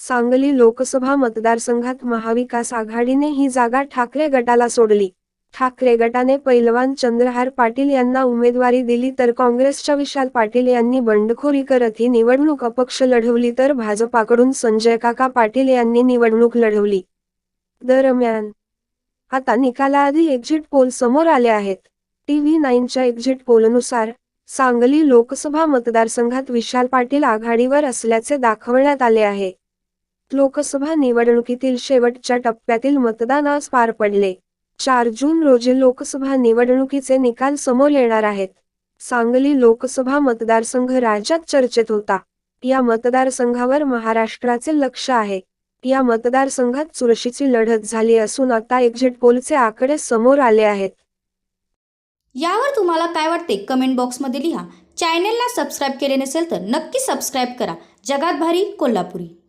सांगली लोकसभा मतदारसंघात महाविकास आघाडीने ही जागा ठाकरे गटाला सोडली. ठाकरे गटाने पैलवान चंद्रहार पाटील यांना उमेदवारी दिली तर काँग्रेसच्या विशाल पाटील यांनी बंडखोरी करत ही निवडणूक अपक्ष लढवली तर भाजपाकडून संजय काका पाटील यांनी निवडणूक लढवली. दरम्यान आता निकालाआधी एक्झिट पोल समोर आले आहेत. टीव्ही नाईनच्या एक्झिट पोलनुसार सांगली लोकसभा मतदारसंघात विशाल पाटील आघाडीवर असल्याचे दाखवण्यात आले आहे. लोकसभा निवडणुकीतील शेवटच्या टप्प्यातील मतदान आज पार पडले. चार जून रोजी लोकसभा निवडणुकीचे निकाल समोर येणार आहेत. सांगली लोकसभा मतदारसंघ राज्यात चर्चेत होता. या मतदारसंघावर महाराष्ट्राचे लक्ष आहे. या मतदारसंघात चुरशीची लढत झाली असून आता एक्झिट पोलचे आकडे समोर आले आहेत. यावर तुम्हाला काय वाटते? कमेंट बॉक्समध्ये लिहा. चॅनेलला सबस्क्राईब केले नसेल तर नक्की सबस्क्राईब करा. जगात भारी कोल्हापुरी.